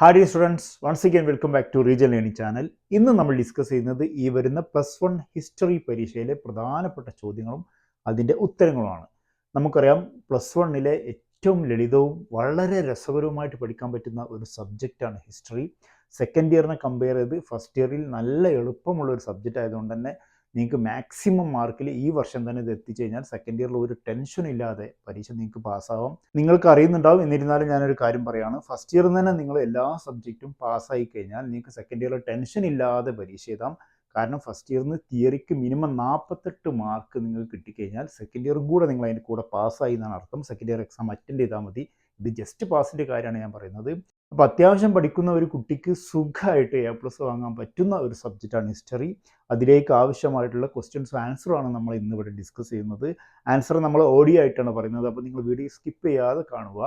Hi students once again welcome back to region learning channel ഇന്ന് നമ്മൾ discuss ചെയ്യുന്നത് ഈ വരുന്ന പ്ലസ് വൺ ഹിസ്റ്ററി പരീക്ഷയിലെ പ്രധാനപ്പെട്ട ചോദ്യങ്ങളും അതിന്റെ ഉത്തരങ്ങളുമാണ്. നമുക്കറിയാം പ്ലസ് വണ്ണിലെ ഏറ്റവും ലളിതവും വളരെ രസകരവുമായിട്ട് പഠിക്കാൻ പറ്റുന്ന ഒരു സബ്ജക്റ്റാണ് ഹിസ്റ്ററി സെക്കൻഡ് ഇയറിനെ കമ്പയർ ചെയ്ത് ഫസ്റ്റ് ഇയറിൽ നല്ല എളുപ്പമുള്ള ഒരു സബ്ജക്റ്റ് ആയതുകൊണ്ട് തന്നെ നിങ്ങൾക്ക് മാക്സിമം മാർക്കിൽ ഈ വർഷം തന്നെ ഇത് എത്തിച്ചു കഴിഞ്ഞാൽ സെക്കൻഡ് ഇയറിൽ ഒരു ടെൻഷൻ ഇല്ലാതെ പരീക്ഷ നിങ്ങൾക്ക് പാസ്സാവാം. നിങ്ങൾക്ക് അറിയുന്നുണ്ടാവും. എന്നിരുന്നാലും ഞാനൊരു കാര്യം പറയാണ്. ഫസ്റ്റ് ഇയറിൽ തന്നെ നിങ്ങൾ എല്ലാ സബ്ജക്റ്റും പാസ്സായി കഴിഞ്ഞാൽ നിങ്ങൾക്ക് സെക്കൻഡ് ഇയറിൽ ടെൻഷൻ ഇല്ലാതെ പരീക്ഷ എഴുതാം. കാരണം ഫസ്റ്റ് ഇയറിൽ നിന്ന് തിയറിക്ക് മിനിമം നാൽപ്പത്തെട്ട് മാർക്ക് നിങ്ങൾക്ക് കിട്ടിക്കഴിഞ്ഞാൽ സെക്കൻഡ് ഇയറും കൂടെ നിങ്ങൾ അതിന്റെ കൂടെ പാസ്സായി എന്നാണ് അർത്ഥം. സെക്കൻഡ് ഇയർ എക്സാം അറ്റൻഡ് ചെയ്താൽ മതി. ഇത് ജസ്റ്റ് പാസിന്റെ കാര്യമാണ് ഞാൻ പറയുന്നത്. അപ്പോൾ അത്യാവശ്യം പഠിക്കുന്ന ഒരു കുട്ടിക്ക് സുഖമായിട്ട് എ പ്ലസ് വാങ്ങാൻ പറ്റുന്ന ഒരു സബ്ജക്റ്റാണ് ഹിസ്റ്ററി അതിലേക്ക് ആവശ്യമായിട്ടുള്ള ക്വസ്റ്റ്യൻസും ആൻസറുമാണ് നമ്മൾ ഇന്ന് ഇവിടെ ഡിസ്കസ് ചെയ്യുന്നത്. ആൻസർ നമ്മൾ ഓഡിയോ ആയിട്ടാണ് പറയുന്നത്. അപ്പോൾ നിങ്ങൾ വീഡിയോ സ്കിപ്പ് ചെയ്യാതെ കാണുക.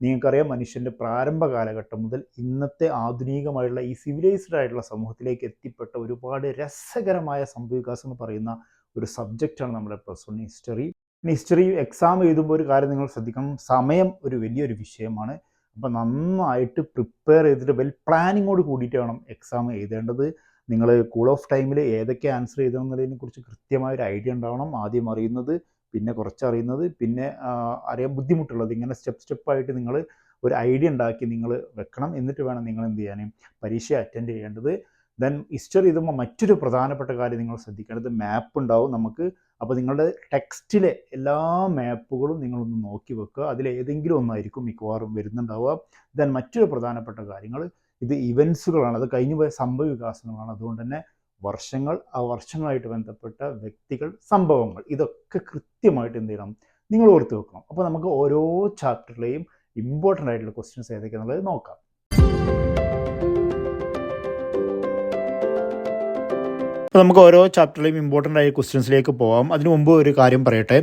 നിങ്ങൾക്കറിയാം മനുഷ്യന്റെ പ്രാരംഭ കാലഘട്ടം മുതൽ ഇന്നത്തെ ആധുനികമായുള്ള ഈ സിവിലൈസ്ഡ് ആയിട്ടുള്ള സമൂഹത്തിലേക്ക് എത്തിപ്പെട്ട ഒരുപാട് രസകരമായ സംഭവവികാസം എന്ന് പറയുന്ന ഒരു സബ്ജക്റ്റാണ് നമ്മുടെ plus one history history exam എഴുതുമ്പോൾ ഒരു കാര്യം നിങ്ങൾ ശ്രദ്ധിക്കണം. സമയം ഒരു വലിയൊരു വിഷയമാണ്. അപ്പോൾ നന്നായിട്ട് പ്രിപ്പയർ ചെയ്തിട്ട് വെൽ പ്ലാനിങ്ങോട് കൂടിയിട്ട് വേണം എക്സാം എഴുതേണ്ടത്. നിങ്ങൾ കൂൾ ഓഫ് ടൈമിൽ ഏതൊക്കെ ആൻസർ ചെയ്തതെന്നതിനെ കുറിച്ച് കൃത്യമായ ഒരു ഐഡിയ ഉണ്ടാവണം. ആദ്യം അറിയുന്നത് പിന്നെ കുറച്ചറിയുന്നത് പിന്നെ അറിയാൻ ബുദ്ധിമുട്ടുള്ളത്. ഇങ്ങനെ സ്റ്റെപ്പ് സ്റ്റെപ്പായിട്ട് നിങ്ങൾ ഒരു ഐഡിയ ഉണ്ടാക്കി നിങ്ങൾ വെക്കണം. എന്നിട്ട് വേണം നിങ്ങൾ എന്ത് ചെയ്യാനും പരീക്ഷ അറ്റൻഡ് ചെയ്യേണ്ടത്. ദെൻ ഹിസ്റ്ററി ചെയ്തുമ്പോൾ മറ്റൊരു പ്രധാനപ്പെട്ട കാര്യം നിങ്ങൾ ശ്രദ്ധിക്കേണ്ടത് മാപ്പ് ഉണ്ടാവും. നമുക്ക് അപ്പോൾ നിങ്ങളുടെ ടെക്സ്റ്റിലെ എല്ലാ മാപ്പുകളും നിങ്ങളൊന്ന് നോക്കി വെക്കുക. അതിലേതെങ്കിലും ഒന്നായിരിക്കും മിക്കവാറും വരുന്നുണ്ടാവുക. ദെൻ മറ്റൊരു പ്രധാനപ്പെട്ട കാര്യങ്ങൾ ഇത് ഇവൻസുകളാണ് അത് കഴിഞ്ഞു പോയ സംഭവ വികാസങ്ങളാണ്. അതുകൊണ്ട് തന്നെ വർഷങ്ങൾ ആ വർഷങ്ങളായിട്ട് ബന്ധപ്പെട്ട വ്യക്തികൾ സംഭവങ്ങൾ ഇതൊക്കെ കൃത്യമായിട്ട് എന്ത് ചെയ്യണം? നിങ്ങൾ ഓർത്ത് വെക്കണം. അപ്പോൾ നമുക്ക് ഓരോ ചാപ്റ്ററിലെയും ഇമ്പോർട്ടന്റ് ആയിട്ടുള്ള ക്വസ്റ്റ്യൻസ് ഏതൊക്കെയാണെന്നുള്ളത് നോക്കാം. അപ്പോൾ നമുക്ക് ഓരോ ചാപ്റ്ററിലെയും ഇമ്പോർട്ടന്റ് ആയ ക്വസ്റ്റ്യൻസിലേക്ക് പോകാം അതിനു മുമ്പ് ഒരു കാര്യം പറയട്ടെ.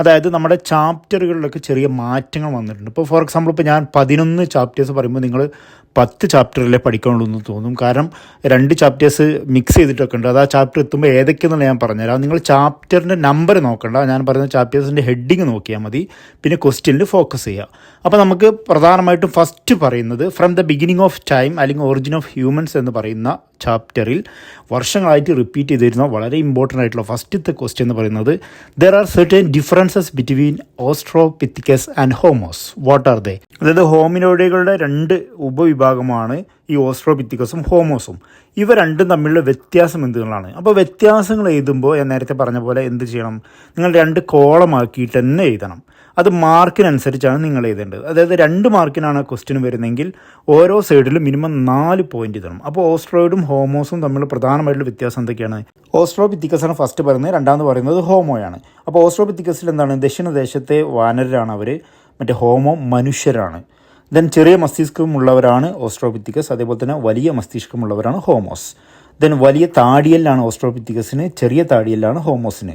അതായത് നമ്മുടെ ചാപ്റ്ററുകളിലൊക്കെ ചെറിയ മാറ്റങ്ങൾ വന്നിട്ടുണ്ട്. ഇപ്പോൾ ഫോർ എക്സാമ്പിൾ ഇപ്പോൾ ഞാൻ പതിനൊന്ന് ചാപ്റ്റേഴ്സ് പറയുമ്പോൾ നിങ്ങൾ പത്ത് ചാപ്റ്ററിലെ പഠിക്കണമെന്ന് തോന്നും. കാരണം രണ്ട് ചാപ്റ്റേഴ്സ് മിക്സ് ചെയ്തിട്ടൊക്കെ ഉണ്ട്. അത് ആ ചാപ്റ്റർ എത്തുമ്പോൾ ഏതൊക്കെയെന്നുള്ള ഞാൻ പറഞ്ഞുതരാം. നിങ്ങൾ ചാപ്റ്ററിന്റെ നമ്പർ നോക്കണ്ട. ഞാൻ പറയുന്ന ചാപ്റ്റേഴ്സിന്റെ ഹെഡിങ് നോക്കിയാൽ മതി. പിന്നെ ക്വസ്റ്റ്യനിൽ ഫോക്കസ് ചെയ്യുക അപ്പോൾ നമുക്ക് പ്രധാനമായിട്ടും ഫസ്റ്റ് പറയുന്നത് from the beginning of time അല്ലെങ്കിൽ ഒറിജിൻ ഓഫ് ഹ്യൂമൻസ് എന്ന് പറയുന്ന ചാപ്റ്ററിൽ വർഷങ്ങളായിട്ട് റിപ്പീറ്റ് ചെയ്തിരുന്ന വളരെ ഇമ്പോർട്ടന്റ് ആയിട്ടുള്ള ഫസ്റ്റത്തെ ക്വസ്റ്റ്യൻ എന്ന് പറയുന്നത് there are certain differences between Australopithecus and homos what are they അതായത് ഹോമിനോയിഡുകളുടെ രണ്ട് ഉപവിഭാഗമാണ് ഈ ഓസ്ട്രോപിത്തിക്കസും ഹോമോസും. ഇവ രണ്ടും തമ്മിലുള്ള വ്യത്യാസം എന്തുകളാണ് അപ്പോൾ വ്യത്യാസങ്ങൾ എഴുതുമ്പോൾ ഞാൻ നേരത്തെ പറഞ്ഞ പോലെ എന്ത് ചെയ്യണം? നിങ്ങൾ രണ്ട് കോളമാക്കിയിട്ട് തന്നെ എഴുതണം. അത് മാർക്കിനനുസരിച്ചാണ് നിങ്ങൾ എഴുതേണ്ടത്. അതായത് രണ്ട് മാർക്കിനാണ് ക്വസ്റ്റ്യൻ വരുന്നതെങ്കിൽ ഓരോ സൈഡിലും മിനിമം നാല് പോയിന്റ് തരണം. അപ്പോൾ ഓസ്ട്രോയിഡും ഹോമോസും തമ്മിലുള്ള പ്രധാനമായിട്ടുള്ള വ്യത്യാസം എന്തൊക്കെയാണ്? ഓസ്ട്രോപിത്തിക്കസാണ് ഫസ്റ്റ് പറയുന്നത്. രണ്ടാമത് പറയുന്നത് ഹോമോയാണ്. അപ്പോൾ ഓസ്ട്രോപിത്തിക്കസിൽ എന്താണ്? ദക്ഷിണദേശത്തെ വാനരാണ് അവർ മറ്റേ ഹോമോ മനുഷ്യരാണ്. ദെൻ ചെറിയ മസ്തിഷ്കമുള്ളവരാണ് ഓസ്ട്രോപിത്തിക്കസ് അതേപോലെ തന്നെ വലിയ മസ്തിഷ്കമുള്ളവരാണ് ഹോമോസ് ദെൻ വലിയ താടിയലാണ് ഓസ്ട്രോപിത്തിക്കസിന് ചെറിയ താടിയലാണ് ഹോമോസിന്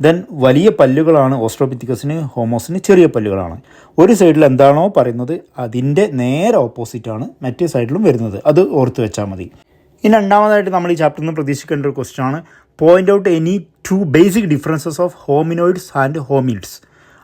ദെൻ വലിയ പല്ലുകളാണ് ഓസ്ട്രോപിത്തിക്കസിന് ഹോമോസിന് ചെറിയ പല്ലുകളാണ്. ഒരു സൈഡിൽ എന്താണോ പറയുന്നത് അതിന്റെ നേരെ ഓപ്പോസിറ്റാണ് മറ്റേ സൈഡിലും വരുന്നത്. അത് ഓർത്ത് വെച്ചാൽ മതി. ഇനി രണ്ടാമതായിട്ട് നമ്മൾ ഈ ചാപ്റ്ററിൽ നിന്ന് പ്രതീക്ഷിക്കേണ്ട ഒരു ക്വസ്റ്റ്യൻ ആണ്. Point out any two basic differences of hominoids and hominids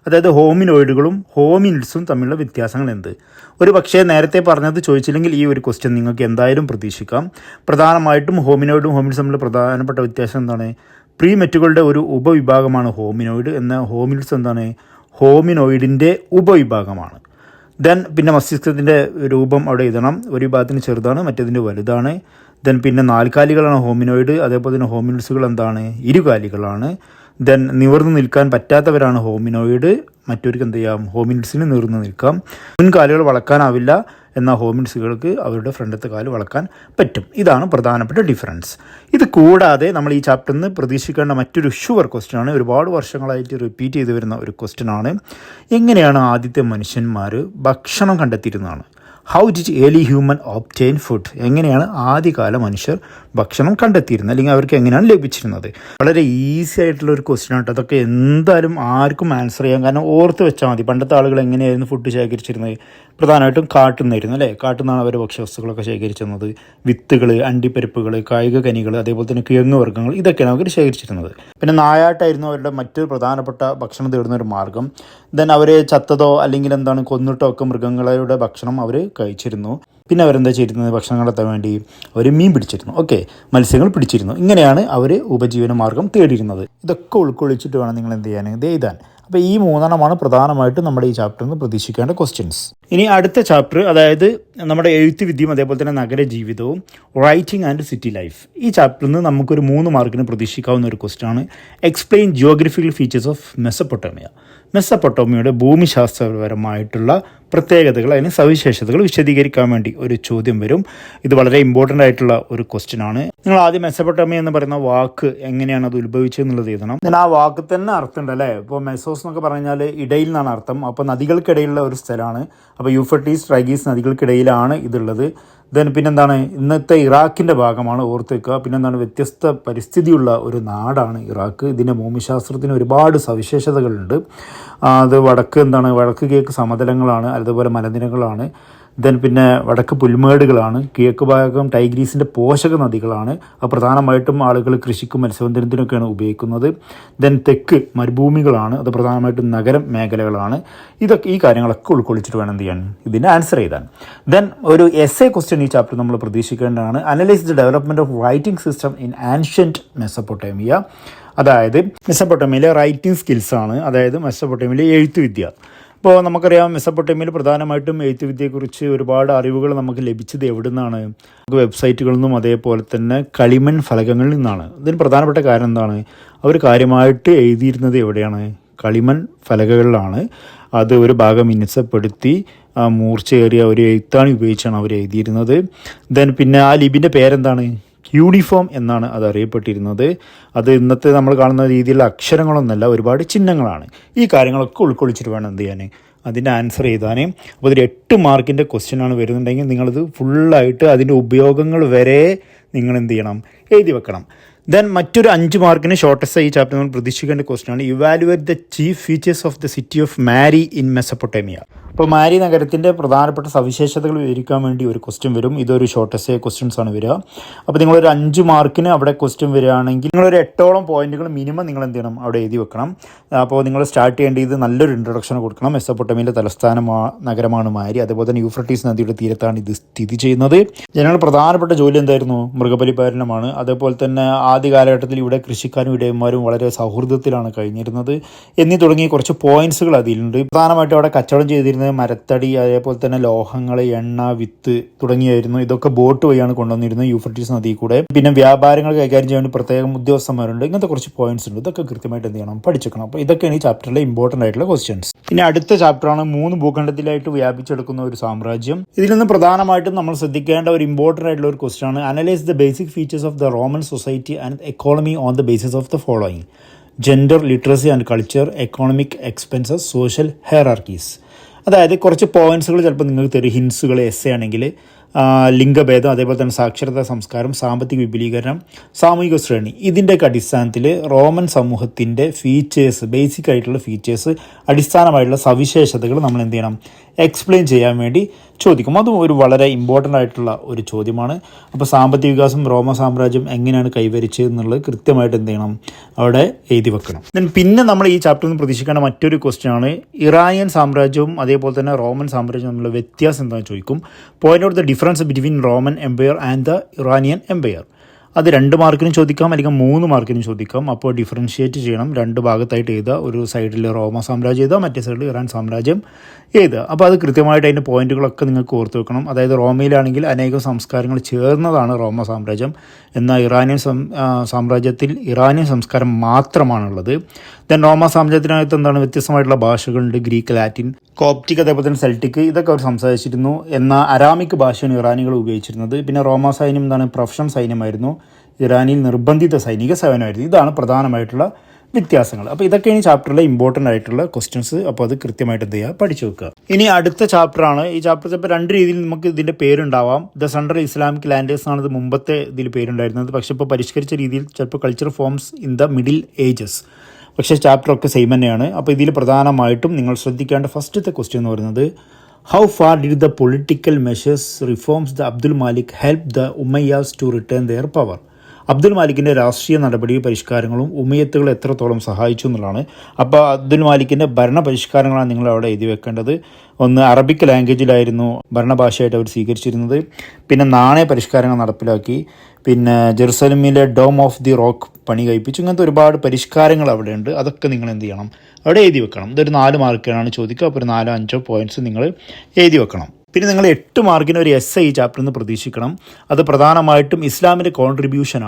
അതായത് ഹോമിനോയിഡുകളും ഹോമിനിഡ്സും തമ്മിലുള്ള വ്യത്യാസങ്ങൾ എന്ത് ഒരു പക്ഷേ നേരത്തെ പറഞ്ഞത് ചോദിച്ചില്ലെങ്കിൽ ഈ ഒരു ക്വസ്റ്റ്യൻ നിങ്ങൾക്ക് എന്തായാലും പ്രതീക്ഷിക്കാം. പ്രധാനമായിട്ടും ഹോമിനോയിഡും ഹോമിനിഡ്സും തമ്മിലുള്ള പ്രധാനപ്പെട്ട വ്യത്യാസം എന്താണ്? പ്രീമെറ്റുകളുടെ ഒരു ഉപവിഭാഗമാണ് ഹോമിനോയിഡ് എന്ന ഹോമിനിഡ്സ് എന്താണ്? ഹോമിനോയിഡിന്റെ ഉപവിഭാഗമാണ്. ദെൻ പിന്നെ മസ്തിഷ്കത്തിന്റെ രൂപം അവിടെ എഴുതണം. ഒരു വിഭാഗത്തിന് ചെറുതാണ് മറ്റേതിന്റെ വലുതാണ്. ദെൻ പിന്നെ നാൽക്കാലികളാണ് ഹോമിനോയിഡ്. അതേപോലെ തന്നെ ഹോമിനിഡ്സുകൾ എന്താണ്? ഇരുകാലികളാണ്. ദെൻ നിവർന്നു നിൽക്കാൻ പറ്റാത്തവരാണ് ഹോമിനോയിഡ്. മറ്റൊരു എന്ത് ചെയ്യാം? ഹോമിനിഡ്സിന് നിവർന്നു നിൽക്കാം. മുൻകാലുകൾ വളക്കാനാവില്ല എന്നാൽ ഹോമിൻസുകൾക്ക് അവരുടെ ഫ്രണ്ടത്തെ കാൽ വളക്കാൻ പറ്റും. ഇതാണ് പ്രധാനപ്പെട്ട ഡിഫറൻസ്. ഇത് കൂടാതെ നമ്മൾ ഈ ചാപ്റ്ററിൽ നിന്ന് പ്രതീക്ഷിക്കേണ്ട മറ്റൊരു ഷുവർ ക്വസ്റ്റ്യൻ ആണ് ഒരുപാട് വർഷങ്ങളായിട്ട് റിപ്പീറ്റ് ചെയ്തു വരുന്ന ഒരു ക്വസ്റ്റ്യൻ ആണ് എങ്ങനെയാണ് ആദ്യത്തെ മനുഷ്യന്മാർ ഭക്ഷണം കണ്ടെത്തിയിരുന്നതാണ്? How did early human obtain food എങ്ങനെയാണ് ആദ്യകാല മനുഷ്യർ ഭക്ഷണം കണ്ടെത്തിയിരുന്നത്? അല്ലെങ്കിൽ അവർക്ക് എങ്ങനെയാണ് ലഭിച്ചിരുന്നത്? വളരെ ഈസി ആയിട്ടുള്ള ഒരു ക്വസ്റ്റ്യൻ ആട്ടോ അതൊക്കെ എന്തായാലും ആർക്കും ആൻസർ ചെയ്യാം കാരണം ഓർത്ത് വെച്ചാൽ മതി. പണ്ടത്തെ ആളുകൾ എങ്ങനെയായിരുന്നു ഫുഡ് ശേഖരിച്ചിരുന്നത്? പ്രധാനമായിട്ടും കാട്ടുന്നായിരുന്നു അല്ലേ? കാട്ടുന്നാണ് അവർ ഭക്ഷ്യവസ്തുക്കളൊക്കെ ശേഖരിച്ചിരുന്നത്. വിത്തുകൾ അണ്ടിപ്പരിപ്പുകൾ കായിക കനികൾ അതേപോലെ തന്നെ കിഴങ്ങ് വർഗങ്ങൾ ഇതൊക്കെയാണ് അവർ ശേഖരിച്ചിരുന്നത്. പിന്നെ നായാട്ടായിരുന്നു അവരുടെ മറ്റൊരു പ്രധാനപ്പെട്ട ഭക്ഷണം തേടുന്ന ഒരു മാർഗം. ദെൻ അവർ ചത്തതോ അല്ലെങ്കിൽ എന്താണ് കൊന്നിട്ടോ ഒക്കെ മൃഗങ്ങളുടെ ഭക്ഷണം അവർ കഴിച്ചിരുന്നു. പിന്നെ അവരെന്താ ചെയ്തിരുന്നത്? ഭക്ഷണം കണ്ടെത്താൻ വേണ്ടി അവർ മീൻ പിടിച്ചിരുന്നു. ഓക്കെ മത്സ്യങ്ങൾ പിടിച്ചിരുന്നു. ഇങ്ങനെയാണ് അവർ ഉപജീവന മാർഗം തേടിയിരുന്നത്. ഇതൊക്കെ ഉൾക്കൊള്ളിച്ചിട്ട് വേണം നിങ്ങൾ എന്ത് ചെയ്യാൻ. ഇത് എഴുതാൻ അപ്പോൾ ഈ മൂന്നെണ്ണമാണ് പ്രധാനമായിട്ടും നമ്മുടെ ഈ ചാപ്റ്ററിൽ നിന്ന് പ്രതീക്ഷിക്കേണ്ട ക്വസ്റ്റ്യൻസ് ഇനി അടുത്ത ചാപ്റ്റർ അതായത് നമ്മുടെ എഴുത്ത് വിദ്യയും അതേപോലെ തന്നെ നഗര ജീവിതവും റൈറ്റിംഗ് ആൻഡ് സിറ്റി ലൈഫ് ഈ ചാപ്റ്ററിൽ നിന്ന് നമുക്കൊരു മൂന്ന് മാർക്കിന് പ്രതീക്ഷിക്കാവുന്ന ഒരു ക്വസ്റ്റ്യൻ ആണ്. Explain geographical features of Mesopotamia മെസ്സപ്പൊട്ടോമിയയുടെ ഭൂമിശാസ്ത്രപരമായിട്ടുള്ള പ്രത്യേകതകൾ അതിന് സവിശേഷതകൾ വിശദീകരിക്കാൻ വേണ്ടി ഒരു ചോദ്യം വരും. ഇത് വളരെ ഇമ്പോർട്ടന്റ് ആയിട്ടുള്ള ഒരു ക്വസ്റ്റ്യൻ ആണ്. നിങ്ങൾ ആദ്യം മെസ്സപ്പൊട്ടോമിയ എന്ന് പറയുന്ന വാക്ക് എങ്ങനെയാണ് അത് ഉത്ഭവിച്ചതെന്നുള്ളത് എഴുതണം. ഞാൻ ആ വാക്ക് തന്നെ അർത്ഥമുണ്ട് അല്ലേ? ഇപ്പോൾ മെസ്സോസ് എന്നൊക്കെ പറഞ്ഞാൽ ഇടയിൽ നിന്നാണ് അർത്ഥം. അപ്പോൾ നദികൾക്കിടയിലുള്ള ഒരു സ്ഥലമാണ്. അപ്പോൾ യൂഫട്ടീസ് ട്രൈഗീസ് നദികൾക്കിടയിലാണ് ഇതുള്ളത്. ദെൻ പിന്നെന്താണ്? ഇന്നത്തെ ഇറാഖിന്റെ ഭാഗമാണ് ഓർത്തേക്കുക. പിന്നെന്താണ്? വ്യത്യസ്ത പരിസ്ഥിതിയുള്ള ഒരു നാടാണ് ഇറാഖ്. ഇതിന്റെ ഭൂമിശാസ്ത്രത്തിന് ഒരുപാട് സവിശേഷതകളുണ്ട്. അത് വടക്ക് എന്താണ്? വടക്ക് കിഴക്ക് സമതലങ്ങളാണ്. അതുപോലെ മലനിരകളാണ്. ദെൻ പിന്നെ വടക്ക് പുൽമേടുകളാണ്. കിഴക്ക് ഭാഗം ടൈഗ്രീസിന്റെ പോഷക നദികളാണ്. അത് പ്രധാനമായിട്ടും ആളുകൾ കൃഷിക്കും മത്സ്യബന്ധനത്തിനൊക്കെയാണ് ഉപയോഗിക്കുന്നത്. ദെൻ തെക്ക് മരുഭൂമികളാണ്. അത് പ്രധാനമായിട്ടും നഗരം മേഖലകളാണ്. ഇതൊക്കെ ഈ കാര്യങ്ങളൊക്കെ ഉൾക്കൊള്ളിച്ചിട്ട് വേണം എന്ത് ചെയ്യാൻ? ഇതിന് ആൻസർ ചെയ്താൽ ദെൻ ഒരു എസ് എ ക്വസ്റ്റ്യൻ ഈ ചാപ്റ്റർ നമ്മൾ പ്രതീക്ഷിക്കേണ്ടതാണ്. Analyse the development of writing system in ancient Mesopotamia അതായത് മെസ്സപ്പൊട്ടേമിയയിലെ റൈറ്റിംഗ് സ്കിൽസാണ് അതായത് മെസ്സപ്പൊട്ടേമിയയിലെ എഴുത്തുവിദ്യ. ഇപ്പോൾ നമുക്കറിയാം മെസ്സപ്പൊട്ടേമിയയിൽ പ്രധാനമായിട്ടും എഴുത്തുവിദ്യയെക്കുറിച്ച് ഒരുപാട് അറിവുകൾ നമുക്ക് ലഭിച്ചത് എവിടെ നിന്നാണ് നമുക്ക് വെബ്സൈറ്റുകളിൽ നിന്നും അതേപോലെ തന്നെ കളിമൺ ഫലകങ്ങളിൽ നിന്നാണ്. ഇതിന് പ്രധാനപ്പെട്ട കാരണം എന്താണ്? അവർ കാര്യമായിട്ട് എഴുതിയിരുന്നത് എവിടെയാണ്? കളിമൺ ഫലകങ്ങളിലാണ് അത് ഒരു ഭാഗം മിനുസപ്പെടുത്തി മൂർച്ചയേറിയ ഒരു എഴുത്താണ് ഉപയോഗിച്ചാണ് അവർ എഴുതിയിരുന്നത്. ദെൻ പിന്നെ ആ ലിപിന്റെ പേരെന്താണ്? യൂണിഫോം എന്നാണ് അത് അറിയപ്പെട്ടിരുന്നത്. അത് ഇന്നത്തെ നമ്മൾ കാണുന്ന രീതിയിലുള്ള അക്ഷരങ്ങളൊന്നല്ല ഒരുപാട് ചിഹ്നങ്ങളാണ്. ഈ കാര്യങ്ങളൊക്കെ ഉൾക്കൊള്ളിച്ചിട്ട് വേണം എന്ത് ചെയ്യാൻ? അതിന്റെ ആൻസർ ചെയ്താനേ അപ്പോൾ ഇതിൽ എട്ട് മാർക്കിന്റെ ക്വസ്റ്റ്യനാണ് വരുന്നുണ്ടെങ്കിൽ നിങ്ങളത് ഫുള്ളായിട്ട് അതിന്റെ ഉപയോഗങ്ങൾ വരെ നിങ്ങൾ എന്ത് ചെയ്യണം? എഴുതി വെക്കണം. ദെൻ മറ്റൊരു അഞ്ച് മാർക്കിന് ഷോർട്ടസ്റ്റ് ഈ ചാപ്റ്റർ നമ്മൾ പ്രതീക്ഷിക്കേണ്ട ക്വസ്റ്റ്യനാണ് evaluate the chief features of the city of Mari in Mesopotamia അപ്പോൾ മാരി നഗരത്തിന്റെ പ്രധാനപ്പെട്ട സവിശേഷതകൾ വിവരിക്കാൻ വേണ്ടി ഒരു ക്വസ്റ്റ്യൻ വരും. ഇതൊരു ഷോർട്ടസ്റ്റ് ക്വസ്റ്റ്യൻസ് ആണ് വരിക. അപ്പോൾ നിങ്ങളൊരു അഞ്ച് മാർക്കിന് അവിടെ ക്വസ്റ്റ്യൻ വരികയാണെങ്കിൽ നിങ്ങളൊരു എട്ടോളം പോയിന്റുകൾ മിനിമം നിങ്ങൾ എന്ത് ചെയ്യണം? അവിടെ എഴുതി വെക്കണം. അപ്പോൾ നിങ്ങൾ സ്റ്റാർട്ട് ചെയ്യേണ്ടത് നല്ലൊരു ഇൻട്രൊഡക്ഷൻ കൊടുക്കണം. മെസ്സപ്പൊട്ടമിയിലെ തലസ്ഥാന നഗരമാണ് മാരി. അതുപോലെ തന്നെ യൂഫ്രട്ടീസ് നദിയുടെ തീരത്താണ് ഇത് സ്ഥിതി ചെയ്യുന്നത്. ജനങ്ങൾ പ്രധാനപ്പെട്ട ജോലി എന്തായിരുന്നു? മൃഗപരിപാലനമാണ്. അതേപോലെ തന്നെ ആദ്യ കാലഘട്ടത്തിൽ ഇവിടെ കൃഷിക്കാരും ഇടയന്മാരും വളരെ സൗഹൃദത്തിലാണ് കഴിഞ്ഞിരുന്നത്. എന്നീ തുടങ്ങി കുറച്ച് പോയിന്റ്സുകൾ അതിലുണ്ട്. പ്രധാനമായിട്ടും അവിടെ കച്ചവടം ചെയ്തിരുന്നത് മരത്തടി അതേപോലെ തന്നെ ലോഹങ്ങൾ എണ്ണ വിത്ത് തുടങ്ങിയായിരുന്നു. ഇതൊക്കെ ബോട്ട് വഴിയാണ് കൊണ്ടുവന്നിരുന്നത് യൂഫ്രട്ടീസ് നദി കൂടെ പിന്നെ വ്യാപാരങ്ങൾ കൈകാര്യം ചെയ്യാൻ വേണ്ടി പ്രത്യേകം ഉദ്യോഗസ്ഥന്മാരുണ്ട്. ഇങ്ങനത്തെ കുറച്ച് പോയിന്റ്സ് ഉണ്ട്. ഇതൊക്കെ കൃത്യമായിട്ട് എന്ത് ചെയ്യണം? പഠിച്ചെക്കണം. അപ്പോൾ ഇതൊക്കെയാണ് ഈ ചാപ്റ്ററിലെ ഇമ്പോർട്ടന്റ് ആയിട്ടുള്ള ക്വസ്റ്റ്യൻസ് ഇനി അടുത്ത ചാപ്റ്ററാണ് മൂന്ന് ഭൂഖണ്ഡത്തിലായിട്ട് വ്യാപിച്ചെടുക്കുന്ന ഒരു സാമ്രാജ്യം. ഇതിൽ നിന്ന് പ്രധാനമായിട്ടും നമ്മൾ ശ്രദ്ധിക്കേണ്ട ഒരു ഇമ്പോർട്ടന്റ് ആയിട്ടുള്ള ഒരു ക്വസ്റ്റ്യൻ ആണ്. Analyse the basic features of the Roman society and economy on the basis of the following gender literacy and culture economic expenses social hierarchies അതായത് കുറച്ച് പോയിന്റ്സുകൾ ചിലപ്പോൾ നിങ്ങൾക്ക് തരും. ഹിൻസുകൾ എസ് ആണെങ്കിൽ ലിംഗഭേദം അതേപോലെ തന്നെ സാക്ഷരതാ സംസ്കാരം സാമ്പത്തിക വിപുലീകരണം സാമൂഹിക ശ്രേണി. ഇതിന്റെയൊക്കെ അടിസ്ഥാനത്തിൽ റോമൻ സമൂഹത്തിന്റെ ഫീച്ചേഴ്സ് ബേസിക് ആയിട്ടുള്ള ഫീച്ചേഴ്സ് അടിസ്ഥാനമായിട്ടുള്ള സവിശേഷതകൾ നമ്മൾ എന്ത് ചെയ്യണം? എക്സ്പ്ലെയിൻ ചെയ്യാൻ വേണ്ടി ചോദിക്കും. അതും ഒരു വളരെ ഇമ്പോർട്ടന്റ് ആയിട്ടുള്ള ഒരു ചോദ്യമാണ്. അപ്പോൾ സാമ്പത്തിക വികാസം റോമ സാമ്രാജ്യം എങ്ങനെയാണ് കൈവരിച്ചത് എന്നുള്ളത് കൃത്യമായിട്ട് എന്ത് ചെയ്യണം? അവിടെ എഴുതി വെക്കണം. Then പിന്നെ നമ്മൾ ഈ ചാപ്റ്ററിൽ നിന്ന് പ്രതീക്ഷിക്കേണ്ട മറ്റൊരു ക്വസ്റ്റ്യൻ ആണ്. ഇറാനിയൻ സാമ്രാജ്യവും അതേപോലെ തന്നെ റോമൻ സാമ്രാജ്യം തമ്മിലുള്ള വ്യത്യാസം എന്താണെന്ന് ചോദിക്കും. Point out the difference between Roman empire and the Iranian empire അത് രണ്ട് മാർക്കിനും ചോദിക്കാം അല്ലെങ്കിൽ മൂന്ന് മാർക്കിനും ചോദിക്കാം. അപ്പോൾ ഡിഫറൻഷിയേറ്റ് ചെയ്യണം. രണ്ട് ഭാഗത്തായിട്ട് എഴുതുക. ഒരു സൈഡിൽ റോമ സാമ്രാജ്യം എഴുതുക. മറ്റേ സൈഡിൽ ഇറാൻ സാമ്രാജ്യം എഴുതുക. അപ്പോൾ അത് കൃത്യമായിട്ട് അതിന്റെ പോയിന്റുകളൊക്കെ നിങ്ങൾക്ക് ഓർത്ത് വെക്കണം. അതായത് റോമയിലാണെങ്കിൽ അനേകം സംസ്കാരങ്ങൾ ചേർന്നതാണ് റോമ സാമ്രാജ്യം. എന്നാൽ ഇറാനിയൻ സാമ്രാജ്യത്തിൽ ഇറാനിയൻ സംസ്കാരം മാത്രമാണുള്ളത്. ദെൻ റോമ സാമ്രാജ്യത്തിനകത്ത് എന്താണ് വ്യത്യസ്തമായിട്ടുള്ള ഭാഷകളുണ്ട്? ഗ്രീക്ക് ലാറ്റിൻ കോപ്റ്റിക് അതേപോലെ തന്നെ സെൽറ്റിക് ഇതൊക്കെ അവർ സംസാരിച്ചിരുന്നു. എന്നാൽ അരാമിക് ഭാഷയാണ് ഇറാനികൾ ഉപയോഗിച്ചിരുന്നത്. പിന്നെ റോമ സൈന്യം എന്താണ്? പ്രൊഫഷണൽ സൈന്യമായിരുന്നു. ഇറാനിൽ നിർബന്ധിത സൈനിക സേവനമായിരുന്നു. ഇതാണ് പ്രധാനമായിട്ടുള്ള വ്യത്യാസങ്ങൾ. അപ്പോൾ ഇതൊക്കെ ഈ ചാപ്റ്ററിലെ ഇമ്പോർട്ടന്റ് ആയിട്ടുള്ള ക്വസ്റ്റ്യൻസ് അപ്പോൾ അത് കൃത്യമായിട്ട് എന്ത് ചെയ്യുക പഠിച്ചു വെക്കുക. ഇനി അടുത്ത ചാപ്റ്ററാണ് ഈ ചാപ്റ്റർ ചിലപ്പോൾ രണ്ട് രീതിയിൽ നമുക്ക് ഇതിന്റെ പേരുണ്ടാവാം. ദ സെൻട്രൽ ഇസ്ലാമിക് ലാൻഡേഴ്സ് ആണ് ഇത് മുമ്പത്തെ ഇതിൽ പേരുണ്ടായിരുന്നത്. പക്ഷേ ഇപ്പോൾ പരിഷ്കരിച്ച രീതിയിൽ ചിലപ്പോൾ culture forms in the middle ages പക്ഷേ ചാപ്റ്ററൊക്കെ സെയിം തന്നെയാണ്. അപ്പോൾ ഇതിൽ പ്രധാനമായിട്ടും നിങ്ങൾ ശ്രദ്ധിക്കേണ്ട ഫസ്റ്റത്തെ ക്വസ്റ്റ്യൻ എന്ന് പറയുന്നത് how far did the political measures reforms the Abdul Malik help the Umayyads to return their power Abdul മാലിക്കിന്റെ രാഷ്ട്രീയ നടപടി പരിഷ്കാരങ്ങളും ഉമ്മയത്തുകൾ എത്രത്തോളം സഹായിച്ചു എന്നുള്ളതാണ്. അപ്പോൾ അബ്ദുൽ മാലിക്കിന്റെ ഭരണ പരിഷ്കാരങ്ങളാണ് നിങ്ങൾ അവിടെ എഴുതി വെക്കേണ്ടത്. ഒന്ന് അറബിക് ലാംഗ്വേജിലായിരുന്നു ഭരണഭാഷയായിട്ട് അവർ സ്വീകരിച്ചിരുന്നത്. പിന്നെ നാണയ പരിഷ്കാരങ്ങൾ നടപ്പിലാക്കി. പിന്നെ ജെറുസലമിലെ ഡോം ഓഫ് ദി റോക്ക് പണി കഴിപ്പിച്ചു. ഇങ്ങനത്തെ ഒരുപാട് പരിഷ്കാരങ്ങൾ അവിടെ ഉണ്ട് അതൊക്കെ നിങ്ങൾ എന്ത് ചെയ്യണം? അവിടെ എഴുതി വെക്കണം. ഇതൊരു നാല് മാർക്കാണ് ചോദിക്കുക. അപ്പോൾ ഒരു നാലോ അഞ്ചോ പോയിന്റ്സ് നിങ്ങൾ എഴുതി വെക്കണം. പിന്നെ നിങ്ങൾ എട്ട് മാർക്കിന് ഒരു എസ് ഐ ചാപ്റ്റർ എന്ന് പ്രതീക്ഷിക്കണം. അത് പ്രധാനമായിട്ടും ഇസ്ലാമിന്റെ കോൺട്രിബ്യൂഷൻ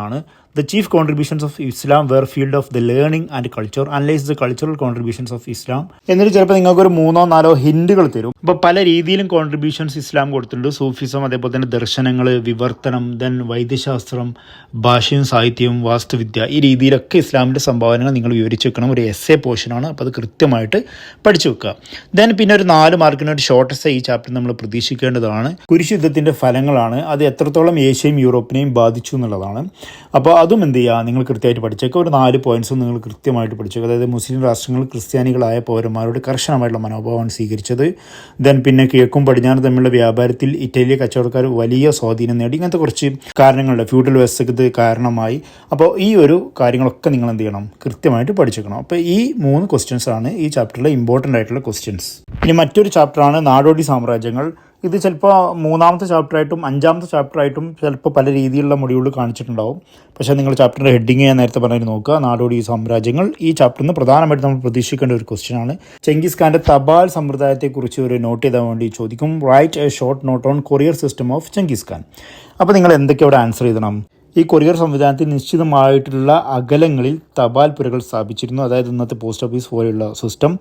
ആണ് the chief contributions of Islam field field of the learning and culture analyse the cultural contributions of Islam എന്നിട്ട് ചിലപ്പോൾ നിങ്ങൾക്ക് ഒരു മൂന്നോ നാലോ ഹിൻഡുകൾ തരും. അപ്പോൾ പല രീതിയിലും കോൺട്രിബ്യൂഷൻസ് ഇസ്ലാം കൊടുത്തിട്ടുണ്ട്. സൂഫിസം അതേപോലെ തന്നെ ദർശനങ്ങൾ വിവർത്തനം ദെൻ വൈദ്യശാസ്ത്രം ഭാഷയും സാഹിത്യവും വാസ്തുവിദ്യ ഈ രീതിയിലൊക്കെ ഇസ്ലാമിന്റെ സംഭാവനകൾ നിങ്ങൾ വിവരിച്ചു വെക്കണം. ഒരു എസ് എ പോർഷനാണ് അപ്പോൾ അത് കൃത്യമായിട്ട് പഠിച്ചു വെക്കുക. ദെൻ പിന്നെ ഒരു നാല് മാർക്കിന് ഒരു ഷോർട്ട് എസ് ഈ ചാപ്റ്റർ നമ്മൾ പ്രതീക്ഷിക്കേണ്ടതാണ്. കുരിശുദ്ധത്തിന്റെ ഫലങ്ങളാണ്. അത് എത്രത്തോളം ഏഷ്യയും യൂറോപ്പിനെയും ബാധിച്ചു എന്നുള്ളതാണ്. അപ്പോൾ അതും എന്ത് ചെയ്യുക നിങ്ങൾ കൃത്യമായിട്ട് പഠിച്ചേക്കുക ഒരു നാല് പോയിന്റ്സും നിങ്ങൾ കൃത്യമായിട്ട് പഠിച്ചേക്കുക അതായത് മുസ്ലിം രാഷ്ട്രങ്ങൾ ക്രിസ്ത്യാനികളായ പൗരന്മാരോട് കർശനമായിട്ടുള്ള മനോഭാവമാണ് സ്വീകരിച്ചത്. ദെൻ പിന്നെ കിഴക്കും പടിഞ്ഞാറും തമ്മിലുള്ള വ്യാപാരത്തിൽ ഇറ്റലിയിലെ കച്ചവടക്കാർ വലിയ സ്വാധീനം നേടി. ഇങ്ങനത്തെ കുറച്ച് കാരണങ്ങളുണ്ട്. ഫ്യൂഡൽ വ്യവസ്ഥയ്ക്ക് കാരണമായി. അപ്പോൾ ഈ ഒരു കാര്യങ്ങളൊക്കെ നിങ്ങൾ എന്ത് ചെയ്യണം? കൃത്യമായിട്ട് പഠിച്ചേക്കണം. അപ്പോൾ ഈ മൂന്ന് ക്വസ്റ്റ്യൻസ് ആണ് ഈ ചാപ്റ്ററിലെ ഇമ്പോർട്ടന്റ് ആയിട്ടുള്ള ക്വസ്റ്റ്യൻസ് ഇനി മറ്റൊരു ചാപ്റ്ററാണ് നാടോടി സാമ്രാജ്യങ്ങൾ. ഇത് ചിലപ്പോൾ മൂന്നാമത്തെ ചാപ്റ്ററായിട്ടും അഞ്ചാമത്തെ ചാപ്റ്ററായിട്ടും ചിലപ്പോൾ പല രീതിയിലുള്ള മൊഡ്യൂളിൽ കാണിച്ചിട്ടുണ്ടാവും. പക്ഷേ നിങ്ങൾ ചാപ്റ്ററിന്റെ ഹെഡിങ് ഞാൻ നേരത്തെ പറഞ്ഞു നോക്കുക. നാടോടി സാമ്രാജ്യങ്ങൾ ഈ ചാപ്റ്ററിൽ നിന്ന് പ്രധാനമായിട്ട് നമ്മൾ പ്രതീക്ഷിക്കേണ്ട ഒരു ക്വസ്റ്റ്യൻ ആണ്. ചെങ്കിസ് ഖാന്റെ തപാൽ സമ്പ്രദായത്തെക്കുറിച്ച് ഒരു നോട്ട് ചെയ്താൽ വേണ്ടി ചോദിക്കും. Write a short note on courier system of Genghis Khan. അപ്പോൾ നിങ്ങൾ എന്തൊക്കെ അവിടെ ആൻസർ ചെയ്തണം ഈ കൊറിയർ സംവിധാനത്തിൽ നിശ്ചിതമായിട്ടുള്ള അകലങ്ങളിൽ തപാൽ പുരകൾ സ്ഥാപിച്ചിരുന്നു. അതായത് ഇന്നത്തെ പോസ്റ്റ് ഓഫീസ് പോലെയുള്ള സിസ്റ്റം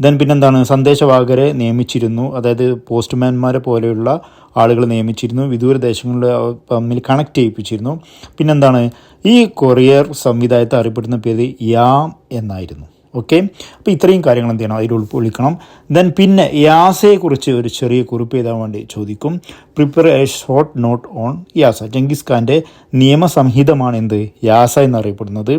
ദെൻ പിന്നെന്താണ്? സന്ദേശവാഹകരെ നിയമിച്ചിരുന്നു. അതായത് പോസ്റ്റ്മാൻമാരെ പോലെയുള്ള ആളുകൾ നിയമിച്ചിരുന്നു. വിദൂര ദേശങ്ങളിൽ തമ്മിൽ കണക്ട് ചെയ്യിപ്പിച്ചിരുന്നു. പിന്നെന്താണ്? ഈ കൊറിയർ സംവിധാനത്തെ അറിയപ്പെടുന്ന പേര് യാം എന്നായിരുന്നു. ഓക്കെ അപ്പോൾ ഇത്രയും കാര്യങ്ങൾ എന്ത് ചെയ്യണം? അതിൽ ഉൾക്കൊള്ളിക്കണം. ദെൻ പിന്നെ യാസയെക്കുറിച്ച് ഒരു ചെറിയ കുറിപ്പ് എഴുതാൻ വേണ്ടി ചോദിക്കും. Prepare a short note on Yasa. Genghis ഖാന്റെ നിയമസംഹിതമാണ് എന്ത്? യാസ എന്നറിയപ്പെടുന്നത്.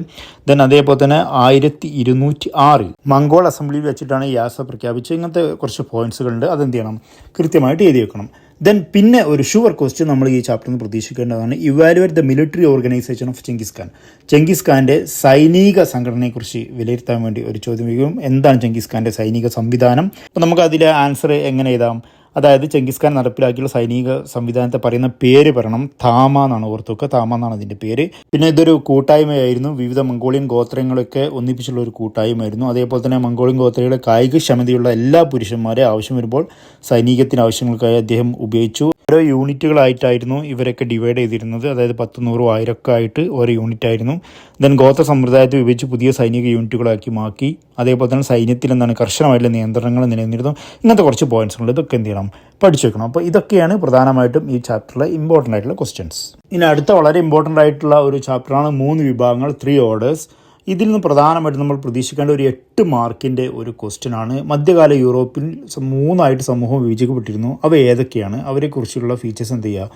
ദെൻ അതേപോലെ തന്നെ ആയിരത്തി ഇരുന്നൂറ്റി ആറ് മംഗോൾ അസംബ്ലിയിൽ വെച്ചിട്ടാണ് യാസ പ്രഖ്യാപിച്ചത്. ഇങ്ങനത്തെ കുറച്ച് പോയിന്റ്സുകളുണ്ട് അതെന്ത് ചെയ്യണം? കൃത്യമായിട്ട് എഴുതി വെക്കണം. ദെൻ പിന്നെ ഒരു ഷുവർ ക്വസ്റ്റ്യൻ നമ്മൾ ഈ ചാപ്റ്ററിൽ നിന്ന് പ്രതീക്ഷിക്കേണ്ടതാണ്. Evaluate the military organisation of Genghis Khan Genghis ഖാന്റെ സൈനിക സംഘടനയെക്കുറിച്ച് വിലയിരുത്താൻ വേണ്ടി ഒരു ചോദ്യം വയ്ക്കും. എന്താണ് ചെങ്കിസ് ഖാന്റെ സൈനിക സംവിധാനം? അപ്പോൾ നമുക്ക് അതിലെ ആൻസർ എങ്ങനെ എഴുതാം? അതായത് ചെങ്കിസ് ഖാൻ നടപ്പിലാക്കിയുള്ള സൈനിക സംവിധാനത്തെ പറയുന്ന പേര് പറയണം. താമ എന്നാണ് ഓർത്ത് വെക്കുക താമ എന്നാണ് അതിന്റെ പേര്. പിന്നെ ഇതൊരു കൂട്ടായ്മയായിരുന്നു. വിവിധ മംഗോളിയൻ ഗോത്രങ്ങളൊക്കെ ഒന്നിപ്പിച്ചുള്ള ഒരു കൂട്ടായ്മയായിരുന്നു. അതേപോലെ തന്നെ മംഗോളിയൻ ഗോത്രയുടെ കായികക്ഷമതയുള്ള എല്ലാ പുരുഷന്മാരെ ആവശ്യം വരുമ്പോൾ സൈനികത്തിന് ആവശ്യങ്ങൾക്കായി അദ്ദേഹം ഉപയോഗിച്ചു. ഓരോ യൂണിറ്റുകളായിട്ടായിരുന്നു ഇവരൊക്കെ ഡിവൈഡ് ചെയ്തിരുന്നത്. അതായത് പത്ത് നൂറും ആയിരമൊക്കെ ആയിട്ട് ഓരോ യൂണിറ്റ് ആയിരുന്നു ദെൻ ഗോത്ര സമ്പ്രദായത്തെ വിഭജിച്ച് പുതിയ സൈനിക യൂണിറ്റുകളാക്കി മാക്കി. അതേപോലെ തന്നെ സൈന്യത്തിൽ എന്താണ് കർശനമായിട്ടുള്ള നിയന്ത്രണങ്ങൾ നിലനിന്നിരുന്നു. ഇങ്ങനത്തെ കുറച്ച് പോയിന്റ്സുകൾ ഇതൊക്കെ എന്ത് ചെയ്യണം? പഠിച്ചു വെക്കണം. അപ്പോൾ ഇതൊക്കെയാണ് പ്രധാനമായിട്ടും ഈ ചാപ്റ്ററിലെ ഇമ്പോർട്ടന്റ് ആയിട്ടുള്ള ക്വസ്റ്റ്യൻസ് ഇനി അടുത്ത വളരെ ഇമ്പോർട്ടന്റ് ആയിട്ടുള്ള ഒരു ചാപ്റ്ററാണ് മൂന്ന് വിഭാഗങ്ങൾ ത്രീ ഓർഡേഴ്സ് ഇതിൽ നിന്ന് പ്രധാനമായിട്ടും നമ്മൾ പ്രതീക്ഷിക്കേണ്ട ഒരു എട്ട് മാർക്കിന്റെ ഒരു ക്വസ്റ്റ്യൻ ആണ്. മധ്യകാല യൂറോപ്പിൽ മൂന്നായിട്ട് സമൂഹം വിഭജിക്കപ്പെട്ടിരുന്നു. അവ ഏതൊക്കെയാണ്? അവരെക്കുറിച്ചുള്ള ഫീച്ചേഴ്സ് എന്ത് ചെയ്യുക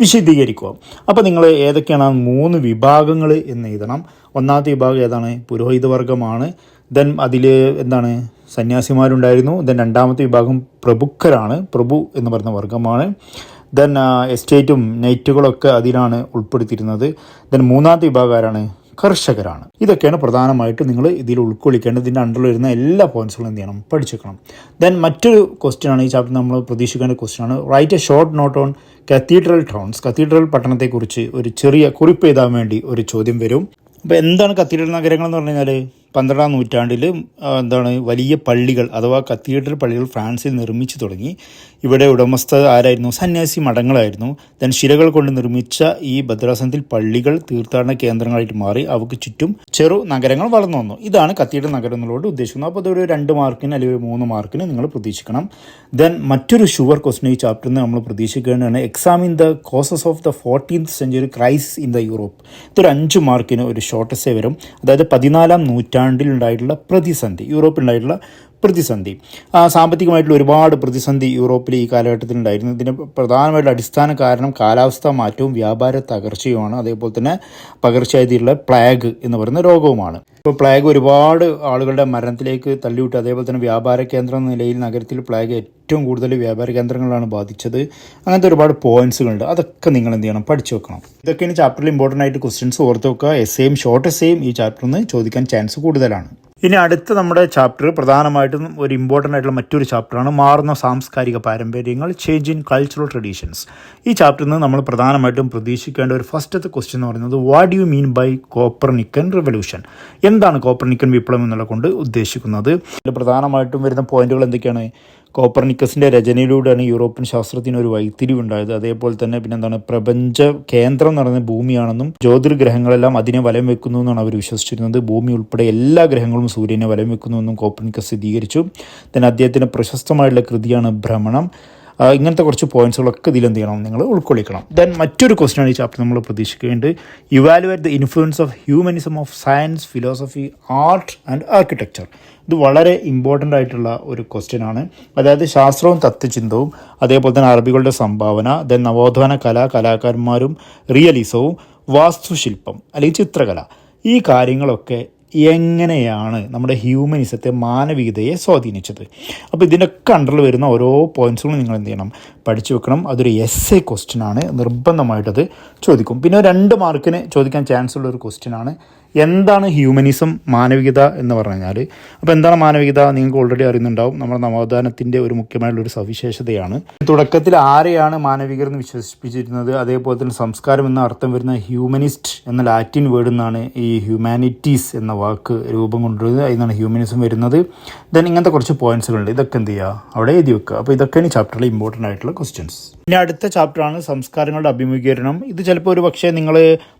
വിശദീകരിക്കുക. അപ്പോൾ നിങ്ങൾ ഏതൊക്കെയാണ് മൂന്ന് വിഭാഗങ്ങൾ എന്ന് എഴുതണം. ഒന്നാമത്തെ വിഭാഗം ഏതാണ്? പുരോഹിത വർഗമാണ്. ദെൻ അതിൽ എന്താണ്? സന്യാസിമാരുണ്ടായിരുന്നു. ദെൻ രണ്ടാമത്തെ വിഭാഗം പ്രഭുക്കരാണ്. പ്രഭു എന്ന് പറയുന്ന വർഗമാണ്. ദെൻ എസ്റ്റേറ്റും നൈറ്റുകളൊക്കെ അതിലാണ് ഉൾപ്പെടുത്തിയിരുന്നത്. ദെൻ മൂന്നാമത്തെ വിഭാഗം ആരാണ്? കർഷകരാണ്. ഇതൊക്കെയാണ് പ്രധാനമായിട്ട് നിങ്ങൾ ഇതിൽ ഉൾക്കൊള്ളിക്കേണ്ടത്. ഇതിന്റെ അണ്ടറിൽ വരുന്ന എല്ലാ പോയിന്റ്സുകളും എന്ത് ചെയ്യണം? പഠിച്ചേക്കണം. ദെൻ മറ്റൊരു ക്വസ്റ്റ്യൻ ആണ് ഈ ചാപ്റ്റർ നമ്മൾ പ്രതീക്ഷിക്കേണ്ട ക്വസ്റ്റ്യൻ ആണ്. Write a short note on cathedral towns cathedral പട്ടണത്തെക്കുറിച്ച് ഒരു ചെറിയ കുറിപ്പ് എഴുതാൻ വേണ്ടി ഒരു ചോദ്യം വരും. അപ്പോൾ എന്താണ് കത്തീഡ്രൽ നഗരങ്ങൾ എന്ന് പറഞ്ഞു കഴിഞ്ഞാൽ പന്ത്രണ്ടാം നൂറ്റാണ്ടിൽ എന്താണ് വലിയ പള്ളികൾ അഥവാ കത്തീഡ്രൽ പള്ളികൾ ഫ്രാൻസിൽ നിർമ്മിച്ചു തുടങ്ങി. ഇവിടെ ഉടമസ്ഥ ആരായിരുന്നു? സന്യാസി മഠങ്ങളായിരുന്നു. ദൻ ശിലകൾ കൊണ്ട് നിർമ്മിച്ച ഈ ഭദ്രാസനത്തിൽ പള്ളികൾ തീർത്ഥാടന കേന്ദ്രങ്ങളായിട്ട് മാറി. അവർക്ക് ചുറ്റും ചെറു നഗരങ്ങൾ വളർന്നു വന്നു. ഇതാണ് കത്തീഡ്രൽ നഗരം എന്നുള്ളത് ഉദ്ദേശിക്കുന്നത്. അപ്പോൾ അതൊരു രണ്ട് മാർക്കിന് അല്ലെങ്കിൽ ഒരു മൂന്ന് മാർക്കിന് നിങ്ങൾ പ്രതീക്ഷിക്കണം. ദെൻ മറ്റൊരു ഷുവർ ക്വസ്റ്റൻ ഈ ചാപ്റ്ററിൽ നമ്മൾ പ്രതീക്ഷിക്കേണ്ടതാണ്. Examine the causes of the fourteenth century crisis in the Europe ഇതൊരു അഞ്ച് മാർക്കിന് ഒരു ഷോർട്ടസേ വരും. അതായത് പതിനാലാം നൂറ്റാണ്ടിൽ ഉണ്ടായിട്ടുള്ള പ്രതിസന്ധി യൂറോപ്പിൽ ഉണ്ടായിട്ടുള്ള പ്രതിസന്ധി. സാമ്പത്തികമായിട്ടുള്ള ഒരുപാട് പ്രതിസന്ധി യൂറോപ്പിൽ ഈ കാലഘട്ടത്തിൽ ഉണ്ടായിരുന്നു. ഇതിന് പ്രധാനമായിട്ടുള്ള അടിസ്ഥാന കാരണം കാലാവസ്ഥാ മാറ്റവും വ്യാപാര തകർച്ചയുമാണ്. അതേപോലെ തന്നെ പകർച്ചയായിട്ടുള്ള പ്ലാഗ് എന്ന് പറയുന്ന രോഗവുമാണ്. ഇപ്പോൾ പ്ലാഗ് ഒരുപാട് ആളുകളുടെ മരണത്തിലേക്ക് തള്ളിവിട്ടു. അതേപോലെ തന്നെ വ്യാപാര കേന്ദ്രം എന്ന നിലയിൽ നഗരത്തിൽ പ്ലാഗ് ഏറ്റവും കൂടുതൽ വ്യാപാര കേന്ദ്രങ്ങളാണ് ബാധിച്ചത്. അങ്ങനത്തെ ഒരുപാട് പോയിന്റ്സുകളുണ്ട് അതൊക്കെ നിങ്ങൾ എന്ത് ചെയ്യണം? പഠിച്ചു വെക്കണം. ഇതൊക്കെയാണ് ചാപ്റ്ററിൽ ഇമ്പോർട്ടന്റ് ആയിട്ട് ക്വസ്റ്റ്യൻസ് ഓർത്ത് വെക്കുക. എസ് എയും ഷോർട്ട് എസ് എയും ഈ ചാപ്റ്ററിൽ നിന്ന് ചോദിക്കാൻ ചാൻസ് കൂടുതലാണ്. ഇനി അടുത്ത നമ്മുടെ ചാപ്റ്റർ പ്രധാനമായിട്ടും ഒരു ഇമ്പോർട്ടന്റ് ആയിട്ടുള്ള മറ്റൊരു ചാപ്റ്ററാണ് മാറുന്ന സാംസ്കാരിക പാരമ്പര്യങ്ങൾ ചേഞ്ച് ഇൻ കൾച്ചറൽ ട്രഡീഷൻസ് ഈ ചാപ്റ്ററിൽ നിന്ന് നമ്മൾ പ്രധാനമായിട്ടും പ്രതീക്ഷിക്കേണ്ട ഒരു ഫസ്റ്റത്തെ ക്വസ്റ്റ്യൻ എന്ന് പറയുന്നത് what you mean by Copernican revolution എന്താണ് കോപ്പർനിക്കൻ വിപ്ലവം എന്നുള്ള കൊണ്ട് ഉദ്ദേശിക്കുന്നത്? പ്രധാനമായിട്ടും വരുന്ന പോയിന്റുകൾ എന്തൊക്കെയാണ്? കോപ്പർനിക്കസിന്റെ രചനയിലൂടെയാണ് യൂറോപ്യൻ ശാസ്ത്രത്തിന് ഒരു വൈത്തിരിവുണ്ടായത് അതേപോലെ തന്നെ പിന്നെ എന്താണ് പ്രപഞ്ച കേന്ദ്രം എന്ന് പറയുന്നത് ഭൂമിയാണെന്നും ജ്യോതിർഗ്രഹങ്ങളെല്ലാം അതിനെ വലം വെക്കുന്നു എന്നാണ് അവർ വിശ്വസിച്ചിരുന്നത്. ഭൂമി ഉൾപ്പെടെ എല്ലാ ഗ്രഹങ്ങളും സൂര്യനെ വലം വെക്കുന്നു എന്നും കോപ്പർനിക്കസ് സ്ഥിരീകരിച്ചു. then അദ്ദേഹത്തിന്റെ പ്രശസ്തമായിട്ടുള്ള കൃതിയാണ് ഭ്രമണം. ഇങ്ങനത്തെ കുറച്ച് പോയിന്റ്സുകളൊക്കെ ഇതിൽ എന്ത് ചെയ്യണം? നിങ്ങൾ ഉൾക്കൊള്ളിക്കണം. ദെൻ മറ്റൊരു ക്വസ്റ്റൻ ആണ് ഈ ചാപ്റ്റർ നമ്മൾ പ്രതീക്ഷിക്കേണ്ടത്. Evaluate the influence of humanism of science philosophy art and architecture ഇത് വളരെ ഇമ്പോർട്ടന്റ് ആയിട്ടുള്ള ഒരു ക്വസ്റ്റ്യൻ ആണ്. അതായത് ശാസ്ത്രവും തത്വചിന്തവും അതേപോലെ തന്നെ അറബികളുടെ സംഭാവന ദെൻ നവോത്ഥാന കല കലാകാരന്മാരും റിയലിസവും വാസ്തുശില്പം അല്ലെങ്കിൽ ചിത്രകല. ഈ കാര്യങ്ങളൊക്കെ എങ്ങനെയാണ് നമ്മുടെ ഹ്യൂമനിസത്തെ മാനവികതയെ സ്വാധീനിച്ചത്? അപ്പോൾ ഇതിനൊക്കെ അണ്ടറിൽ വരുന്ന ഓരോ പോയിന്റ്സുകളും നിങ്ങൾ എന്ത് ചെയ്യണം? പഠിച്ചു വെക്കണം. അതൊരു എസ് എ ക്വസ്റ്റ്യൻ ആണ്. നിർബന്ധമായിട്ടത് ചോദിക്കും. പിന്നെ രണ്ട് മാർക്കിന് ചോദിക്കാൻ ചാൻസ് ഉള്ള ഒരു ക്വസ്റ്റ്യൻ ആണ്. എന്താണ് ഹ്യൂമനിസം മാനവികത എന്ന് പറഞ്ഞു കഴിഞ്ഞാൽ അപ്പോൾ എന്താണ് മാനവികത? നിങ്ങൾക്ക് ഓൾറെഡി അറിയുന്നുണ്ടാവും. നമ്മുടെ നവോത്ഥാനത്തിന്റെ ഒരു മുഖ്യമായിട്ടുള്ള ഒരു സവിശേഷതയാണ്. തുടക്കത്തിൽ ആരെയാണ് മാനവികർ എന്ന് വിശ്വസിപ്പിച്ചിരുന്നത് അതേപോലെ തന്നെ സംസ്കാരം എന്ന അർത്ഥം വരുന്ന ഹ്യൂമനിസ്റ്റ് എന്ന ലാറ്റിൻ വേർഡിൽ നിന്നാണ് ഈ ഹ്യൂമാനിറ്റീസ് എന്ന വാക്ക് രൂപം കൊണ്ടുവരുന്നത്. അതിൽ നിന്നാണ് ഹ്യൂമനിസം വരുന്നത്. ദെൻ ഇങ്ങനത്തെ കുറച്ച് പോയിന്റ്സുകളുണ്ട് ഇതൊക്കെ എന്ത് ചെയ്യുക അവിടെ എഴുതി വെക്കുക. അപ്പോൾ ഇതൊക്കെയാണ് ഈ ചാപ്റ്ററിൽ ഇമ്പോർട്ടന്റ് ആയിട്ടുള്ള ക്വസ്റ്റ്യൻസ് പിന്നെ അടുത്ത ചാപ്റ്ററാണ് സംസ്കാരങ്ങളുടെ അഭിമുഖീകരണം. ഇത് ചിലപ്പോൾ ഒരു പക്ഷേ നിങ്ങൾ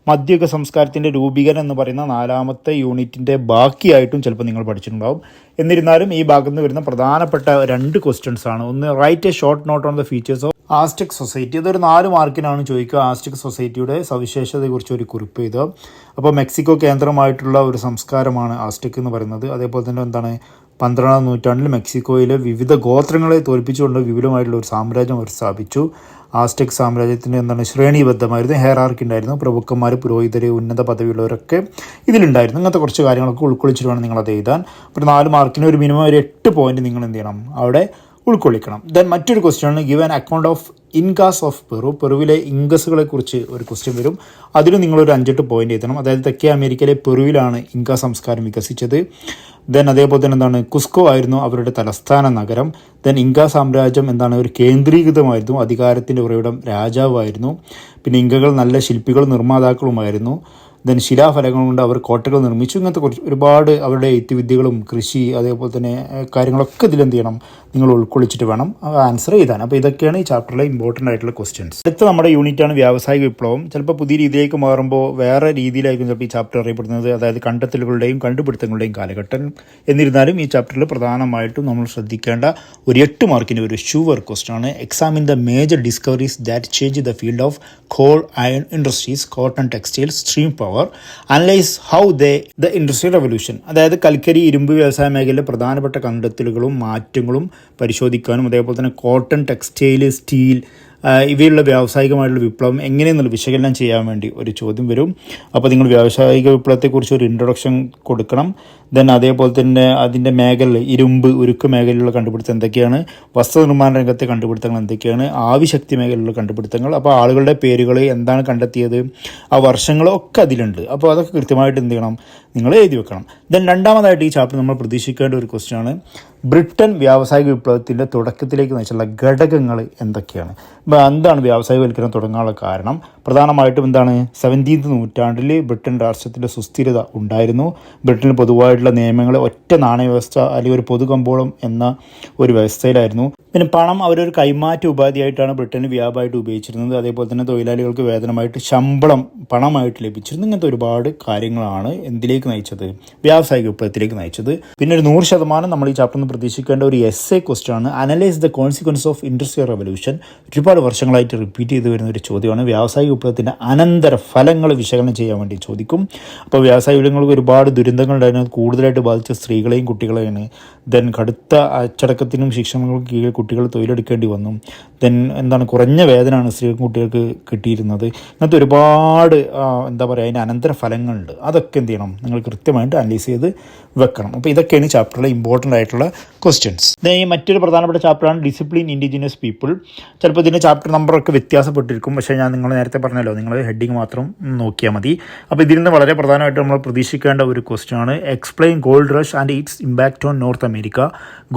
മധ്യയുഗ സംസ്കാരത്തിന്റെ രൂപീകരണം എന്ന് പറയുന്ന നാലാമത്തെ യൂണിറ്റിന്റെ ബാക്കിയായിട്ടും ചിലപ്പോൾ നിങ്ങൾ പഠിച്ചിട്ടുണ്ടാവും. എന്നിരുന്നാലും ഈ ഭാഗത്ത് നിന്ന് വരുന്ന പ്രധാനപ്പെട്ട രണ്ട് ക്വസ്റ്റ്യൻസ് ആണ്. ഒന്ന് write a short note on the features of Aztec society അതൊരു നാല് മാർക്കിനാണ് ചോദിക്കുക. ആസ്റ്റിക് സൊസൈറ്റിയുടെ സവിശേഷതയെക്കുറിച്ച് ഒരു കുറിപ്പ് ചെയ്ത് അപ്പോൾ മെക്സിക്കോ കേന്ദ്രമായിട്ടുള്ള ഒരു സംസ്കാരമാണ് ആസ്റ്റിക് എന്ന് പറയുന്നത്. അതേപോലെ തന്നെ എന്താണ്? പന്ത്രണ്ടാം നൂറ്റാണ്ടിൽ മെക്സിക്കോയിലെ വിവിധ ഗോത്രങ്ങളെ തോൽപ്പിച്ചുകൊണ്ട് വിപുലമായിട്ടുള്ള ഒരു സാമ്രാജ്യം അവർ സ്ഥാപിച്ചു. ആസ്റ്റെക് സാമ്രാജ്യത്തിന്റെ എന്താണ് ശ്രേണിബദ്ധമായിരുന്നു ഹെയറാർക്കി ഉണ്ടായിരുന്നു പ്രഭുക്കന്മാർ പുരോഹിതർ ഉന്നത പദവിയുള്ളവരൊക്കെ ഇതിലുണ്ടായിരുന്നു. ഇങ്ങനത്തെ കുറച്ച് കാര്യങ്ങളൊക്കെ ഉൾക്കൊള്ളിച്ചിട്ട് വേണം നിങ്ങളത് എഴുതാൻ. ഒരു നാല് മാർക്കിന് ഒരു മിനിമം ഒരു എട്ട് പോയിന്റ് നിങ്ങൾ എന്ത് ചെയ്യണം. അവിടെ ഉൾക്കൊള്ളിക്കണം. ദെൻ മറ്റൊരു ക്വസ്റ്റ്യാണ് give an account of Incas of Peru പെറുവിലെ ഇൻകസുകളെ കുറിച്ച് ഒരു ക്വസ്റ്റ്യൻ വരും. അതിന് നിങ്ങളൊരു അഞ്ചെട്ട് പോയിന്റ് എഴുതണം. അതായത് തെക്കേ അമേരിക്കയിലെ പെറുവിലാണ് ഇൻക സംസ്കാരം വികസിച്ചത്. ദെൻ അതേപോലെ തന്നെ എന്താണ് കുസ്കോ ആയിരുന്നു അവരുടെ തലസ്ഥാന നഗരം. ദെൻ ഇൻക സാമ്രാജ്യം എന്താണ് ഒരു കേന്ദ്രീകൃതമായിരുന്നു. അധികാരത്തിന്റെ ഉറവിടം രാജാവായിരുന്നു. പിന്നെ ഇങ്കകൾ നല്ല ശില്പികളും നിർമ്മാതാക്കളുമായിരുന്നു. ദെൻ ശിലാഫലങ്ങൾ കൊണ്ട് അവർ കോട്ടകൾ നിർമ്മിച്ചു. ഇങ്ങനത്തെ കുറച്ച് ഒരുപാട് അവരുടെ എത്തിവിദ്യകളും കൃഷി അതേപോലെ തന്നെ കാര്യങ്ങളൊക്കെ ഇതിൽ എന്ത് ചെയ്യണം? നിങ്ങൾ ഉൾക്കൊള്ളിച്ചിട്ട് വേണം ആൻസർ ചെയ്താൻ അപ്പോൾ ഇതൊക്കെയാണ് ഈ ചാപ്റ്ററിലെ ഇമ്പോർട്ടന്റ് ആയിട്ടുള്ള ക്വസ്റ്റ്യൻസ് അടുത്ത നമ്മുടെ യൂണിറ്റാണ് വ്യാവസായിക വിപ്ലവം. ചിലപ്പോൾ പുതിയ രീതിയിലേക്ക് മാറുമ്പോൾ വേറെ രീതിയിലായിരിക്കും ചിലപ്പോൾ ഈ ചാപ്റ്റർ അറിയപ്പെടുന്നത്. അതായത് കണ്ടെത്തലുകളുടെയും കണ്ടുപിടുത്തങ്ങളുടെയും കാലഘട്ടം. എന്നിരുന്നാലും ഈ ചാപ്റ്ററിൽ പ്രധാനമായിട്ടും നമ്മൾ ശ്രദ്ധിക്കേണ്ട ഒരു എട്ട് മാർക്കിന്റെ ഒരു ഷുവർ ക്വസ്റ്റൻ ആണ്. Examine the major discoveries that change the field of coal iron industries cotton textiles stream power analyse how they the industrial revolution അതായത് കൽക്കരി ഇരുമ്പ് വ്യവസായ മേഖലയിലെ പ്രധാനപ്പെട്ട കണ്ടെത്തലുകളും മാറ്റങ്ങളും പരിശോധിക്കാനും അതേപോലെ തന്നെ കോട്ടൺ ടെക്സ്റ്റൈൽ സ്റ്റീൽ ഇവയുള്ള വ്യാവസായികമായിട്ടുള്ള വിപ്ലവം എങ്ങനെയെന്നുള്ള വിശകലനം ചെയ്യാൻ വേണ്ടി ഒരു ചോദ്യം വരും. അപ്പോൾ നിങ്ങൾ വ്യാവസായിക വിപ്ലവത്തെക്കുറിച്ച് ഒരു ഇൻട്രൊഡക്ഷൻ കൊടുക്കണം. ദെൻ അതേപോലെ തന്നെ അതിന്റെ മേഖല ഇരുമ്പ് ഉരുക്ക് മേഖലയിലുള്ള കണ്ടുപിടുത്തം എന്തൊക്കെയാണ്? വസ്ത്രനിർമ്മാണ രംഗത്തെ കണ്ടുപിടുത്തങ്ങൾ എന്തൊക്കെയാണ്? ആവിശക്തി മേഖലയിലുള്ള കണ്ടുപിടുത്തങ്ങൾ. അപ്പോൾ ആളുകളുടെ പേരുകൾ എന്താണ് കണ്ടെത്തിയത്? ആ വർഷങ്ങളൊക്കെ അതിലുണ്ട്. അപ്പോൾ അതൊക്കെ കൃത്യമായിട്ട് എന്ത് ചെയ്യണം? നിങ്ങൾ എഴുതി വെക്കണം. ദെൻ രണ്ടാമതായിട്ട് ഈ ചാപ്റ്റർ നമ്മൾ പ്രതീക്ഷിക്കേണ്ട ഒരു ക്വസ്റ്റ്യൻ ആണ്. ബ്രിട്ടൻ വ്യാവസായിക വിപ്ലവത്തിന്റെ തുടക്കത്തിലേക്ക് നയിച്ചുള്ള ഘടകങ്ങൾ എന്തൊക്കെയാണ്? ഇപ്പോൾ എന്താണ് വ്യാവസായികവൽക്കരണം തുടങ്ങാനുള്ള കാരണം? പ്രധാനമായിട്ടും എന്താണ്? സെവന്റീൻത് നൂറ്റാണ്ടിൽ ബ്രിട്ടൻ രാഷ്ട്രത്തിന്റെ സുസ്ഥിരത ഉണ്ടായിരുന്നു. ബ്രിട്ടനിൽ പൊതുവായിട്ടുള്ള നിയമങ്ങൾ ഒറ്റ നാണയ വ്യവസ്ഥ അല്ലെങ്കിൽ ഒരു പൊതു കമ്പോളം എന്ന ഒരു വ്യവസ്ഥയിലായിരുന്നു. പിന്നെ പണം അവരൊരു കൈമാറ്റ ഉപാധിയായിട്ടാണ് ബ്രിട്ടനിൽ വ്യാപായിട്ട് ഉപയോഗിച്ചിരുന്നത്. അതേപോലെ തന്നെ തൊഴിലാളികൾക്ക് വേതനമായിട്ട് ശമ്പളം പണമായിട്ട് ലഭിച്ചിരുന്നു ഇങ്ങനത്തെ ഒരുപാട് കാര്യങ്ങളാണ് എന്തിലേക്ക് നയിച്ചത്? വ്യാവസായിക വിപ്ലവത്തിലേക്ക് നയിച്ചത്. പിന്നെ ഒരു നൂറ് ശതമാനം നമ്മൾ ഈ ചാപ്റ്ററിൽ നിന്ന് പ്രതീക്ഷിക്കേണ്ട ഒരു എസ് എ ക്വസ്റ്റൻ ആണ്. Analyse the consequence of industrial revolution ഒരുപാട് വർഷങ്ങളായിട്ട് റിപ്പീറ്റ് ചെയ്ത് വരുന്ന ഒരു ചോദ്യമാണ്. വ്യാവസായിക വിപ്ലവത്തിന്റെ അനന്തര ഫലങ്ങൾ വിശകലനം ചെയ്യാൻ വേണ്ടി ചോദിക്കും. അപ്പോൾ വ്യാവസായിക വിപ്ലവങ്ങൾക്ക് ഒരുപാട് ദുരന്തങ്ങളുണ്ടായിരുന്നു കൂടുതലായിട്ട് ബാധിച്ച സ്ത്രീകളെയും കുട്ടികളെയാണ് ദെൻ കടുത്ത അച്ചടക്കത്തിനും ശിക്ഷണങ്ങൾക്കും കീഴിൽ കുട്ടികൾ തൊഴിലെടുക്കേണ്ടി വന്നു. ദെൻ എന്താണ് കുറഞ്ഞ വേതനമാണ് സ്ത്രീകൾക്കും കുട്ടികൾക്ക് കിട്ടിയിരുന്നത്. ഇന്നത്തെ ഒരുപാട് എന്താ പറയുക അതിന്റെ അനന്തര ഫലങ്ങളുണ്ട് അതൊക്കെ എന്ത് ചെയ്യണം? നിങ്ങൾ കൃത്യമായിട്ട് അനലൈസ് ചെയ്ത് വെക്കണം. അപ്പോൾ ഇതൊക്കെയാണ് ചാപ്റ്ററിലെ ഇമ്പോർട്ടന്റ് ആയിട്ടുള്ള ക്വസ്റ്റ്യൻസ് ഈ മറ്റൊരു പ്രധാനപ്പെട്ട ചാപ്റ്ററാണ് ഡിസിപ്ലിൻ ഇൻഡിജിനിയസ് പീപ്പിൾ ചിലപ്പോൾ ഇതിന്റെ ചാപ്റ്റർ നമ്പറൊക്കെ വ്യത്യാസപ്പെട്ടിരിക്കും. പക്ഷേ ഞാൻ നിങ്ങൾ നേരത്തെ പറഞ്ഞല്ലോ നിങ്ങൾ ഹെഡിങ് മാത്രം നോക്കിയാൽ മതി. അപ്പോൾ ഇതിൽ നിന്ന് വളരെ പ്രധാനമായിട്ട് നമ്മൾ പ്രതീക്ഷിക്കേണ്ട ഒരു ക്വസ്റ്റ്യൻ ആണ്. Explain gold rush and its impact on North America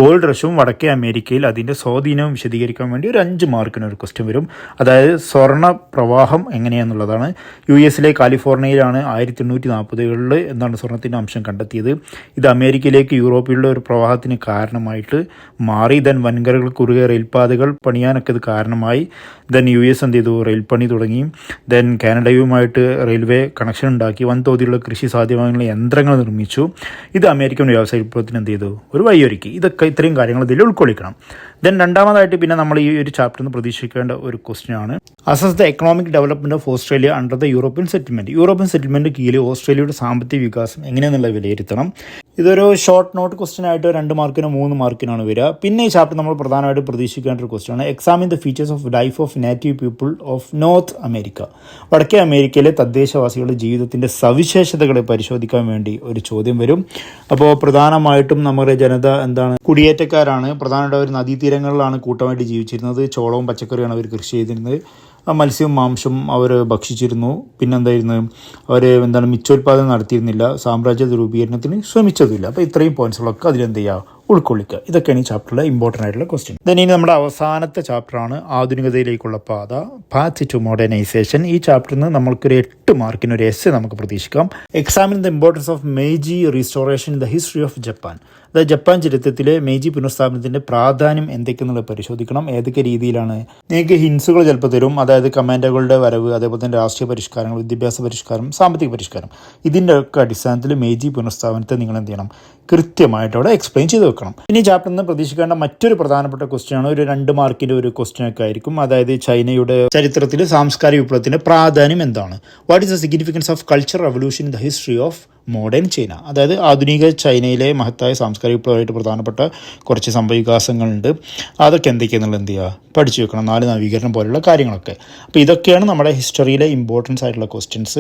gold റഷും വടക്കേ അമേരിക്കയിൽ അതിന്റെ സ്വാധീനവും വിശദീകരിക്കാൻ വേണ്ടി ഒരു അഞ്ച് മാർക്കിന് ഒരു ക്വസ്റ്റ്യൻ വരും. അതായത് സ്വർണ പ്രവാഹം എങ്ങനെയാണെന്നുള്ളതാണ് യു എസിലെ കാലിഫോർണിയയിലാണ് ആയിരത്തി എണ്ണൂറ്റി നാൽപ്പതുകളിൽ എന്താണ് സ്വർണത്തിന്റെ അംശം കണ്ടെത്തിയത്. ഇത് അമേരിക്കയിലേക്ക് യൂറോപ്പിലുള്ള ഒരു പ്രവാഹത്തിന് കാരണമായിട്ട് മാറി. ദെൻ വൻകരകൾ കുറുകെ റെയിൽപാതകൾ പണിയാനൊക്കെ ഇത് കാരണമായി. ദൻ യു എസ് എന്ത് ചെയ്തു? റെയിൽ പണി തുടങ്ങി. ദെൻ കാനഡയുമായിട്ട് റെയിൽവേ കണക്ഷൻ ഉണ്ടാക്കി. വൻതോതിലുള്ള കൃഷി സാധ്യമായുള്ള യന്ത്രങ്ങൾ നിർമ്മിച്ചു. ഇത് അമേരിക്കൻ വ്യവസായ വിപ്ലവത്തിന് എന്ത് ചെയ്തു? ഒരു വഴിയൊരുക്കി. ഇതൊക്കെ ഇത്രയും കാര്യങ്ങൾ ഇതിൽ ഉൾക്കൊള്ളിക്കണം. ദെൻ രണ്ടാമതായിട്ട് പിന്നെ നമ്മൾ ഈ ഒരു ചാപ്റ്ററിൽ നിന്ന് പ്രതീക്ഷിക്കേണ്ട ഒരു ക്വസ്റ്റ്യൻ ആണ്. Assess the economic development of Australia under the European settlement European settlement കീഴിൽ ഓസ്ട്രേലിയയുടെ സാമ്പത്തിക വികാസം എങ്ങനെയെന്നുള്ള വിലയിരുത്തണം. ഇതൊരു ഷോർട്ട് നോട്ട് ക്വസ്റ്റ്യൻ ആയിട്ട് രണ്ട് മാർക്കിനോ മൂന്ന് മാർക്കിനാണ് വരിക. പിന്നെ ഈ ചാപ്റ്റർ നമ്മൾ പ്രധാനമായിട്ട് പ്രതീക്ഷിക്കേണ്ട ഒരു ക്വസ്റ്റ്യൻ ആണ്. Examine the features of life of native people of North America വടക്കേ അമേരിക്കയിലെ തദ്ദേശവാസികളുടെ ജീവിതത്തിന്റെ സവിശേഷതകളെ പരിശോധിക്കാൻ വേണ്ടി ഒരു ചോദ്യം വരും. അപ്പോൾ പ്രധാനമായിട്ടും നമ്മുടെ ജനത എന്താണ്? കുടിയേറ്റക്കാരാണ്. പ്രധാനമായിട്ട് അവർ നദീതീരങ്ങളിലാണ് കൂട്ടമായിട്ട് ജീവിച്ചിരുന്നത്. ചോളവും പച്ചക്കറിയാണ് അവർ കൃഷി ചെയ്തിരുന്നത്. മത്സ്യവും മാംസം അവർ ഭക്ഷിച്ചിരുന്നു. പിന്നെന്തായിരുന്നു അവർ എന്താണ് മിച്ചോത്പാദനം നടത്തിയിരുന്നില്ല. സാമ്രാജ്യ രൂപീകരണത്തിന് ശ്രമിച്ചതുമില്ല. അപ്പോൾ ഇത്രയും പോയിന്റ്സുകളൊക്കെ അതിലെന്ത് ചെയ്യുക? ഉൾക്കൊള്ളിക്കുക. ഇതൊക്കെയാണ് ഈ ചാപ്റ്ററിലെ ഇമ്പോർട്ടന്റ് ആയിട്ടുള്ള ക്വസ്റ്റ്യൻ ദെൻ ഇനി നമ്മുടെ അവസാനത്തെ ചാപ്റ്ററാണ് ആധുനികതയിലേക്കുള്ള പാത. പാത്ത് ടു മോഡേണൈസേഷൻ ഈ ചാപ്റ്ററിൽ നിന്ന് നമ്മൾക്കൊരു എട്ട് മാർക്കിന് ഒരു എസ് നമുക്ക് പ്രതീക്ഷിക്കാം. Examine the importance of Meiji restoration in the history of Japan അതായത് ജപ്പാൻ ചരിത്രത്തിലെ മേജി പുനഃസ്ഥാപനത്തിന്റെ പ്രാധാന്യം എന്തൊക്കെയെന്നുള്ളത് പരിശോധിക്കണം. ഏതൊക്കെ രീതിയിലാണ് നിങ്ങൾക്ക് ഹിൻസുകൾ ചിലപ്പോൾ തരും. അതായത് കമാൻഡോകളുടെ വരവ് അതേപോലെ തന്നെ രാഷ്ട്രീയ പരിഷ്കാരങ്ങൾ വിദ്യാഭ്യാസ പരിഷ്കാരം സാമ്പത്തിക പരിഷ്കാരം. ഇതിന്റെ ഒക്കെ അടിസ്ഥാനത്തിൽ മേജി പുനഃസ്ഥാപനത്തെ നിങ്ങൾ എന്ത് ചെയ്യണം? കൃത്യമായിട്ട് അവിടെ എക്സ്പ്ലെയിൻ ചെയ്ത് വെക്കണം. ഇനി ചാപ്റ്ററിൽ നിന്ന് പ്രതീക്ഷിക്കേണ്ട മറ്റൊരു പ്രധാനപ്പെട്ട ക്വസ്റ്റ്യൻ ആണ്. ഒരു രണ്ട് മാർക്കിന്റെ ഒരു ക്വസ്റ്റ്യൻ ഒക്കെ ആയിരിക്കും. അതായത് ചൈനയുടെ ചരിത്രത്തിൽ സാംസ്കാരിക വിപ്ലവത്തിന്റെ പ്രാധാന്യം എന്താണ്? What is the significance of culture revolution in the history of modern China അതായത് ആധുനിക ചൈനയിലെ മഹത്തായ സാംസ്കാരിക വിപ്ലവമായിട്ട് പ്രധാനപ്പെട്ട കുറച്ച് സംഭവവികാസങ്ങളുണ്ട്. അതൊക്കെ എന്തൊക്കെയാണെന്നുള്ളത് എന്ത് ചെയ്യുക? പഠിച്ചു വെക്കണം. നാല് നവീകരണം പോലുള്ള കാര്യങ്ങളൊക്കെ. അപ്പോൾ ഇതൊക്കെയാണ് നമ്മുടെ ഹിസ്റ്ററിയിലെ ഇമ്പോർട്ടൻസ് ആയിട്ടുള്ള ക്വസ്റ്റ്യൻസ്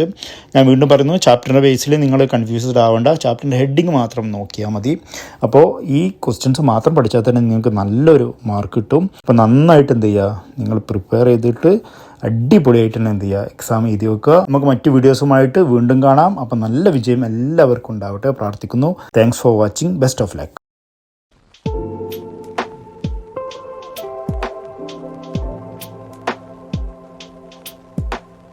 ഞാൻ വീണ്ടും പറയുന്നു ചാപ്റ്ററിന്റെ ബേസിൽ നിങ്ങൾ കൺഫ്യൂസ്ഡ് ആവേണ്ട. ചാപ്റ്ററിന്റെ ഹെഡിങ് മാത്രം നോക്കിയാൽ മതി. അപ്പോൾ ഈ ക്വസ്റ്റ്യൻസ് മാത്രം പഠിച്ചാൽ തന്നെ നിങ്ങൾക്ക് നല്ലൊരു മാർക്ക് കിട്ടും. അപ്പോൾ നന്നായിട്ട് എന്ത് ചെയ്യുക? നിങ്ങൾ പ്രിപ്പയർ ചെയ്തിട്ട് അടിപൊളിയായിട്ട് തന്നെ എന്ത് ചെയ്യുക എക്സാം എഴുതി വെക്കുക. നമുക്ക് മറ്റു വീഡിയോസുമായിട്ട് വീണ്ടും കാണാം. അപ്പം നല്ല വിജയം എല്ലാവർക്കും ഉണ്ടാവട്ടെ. പ്രാർത്ഥിക്കുന്നു. Thanks for watching best of luck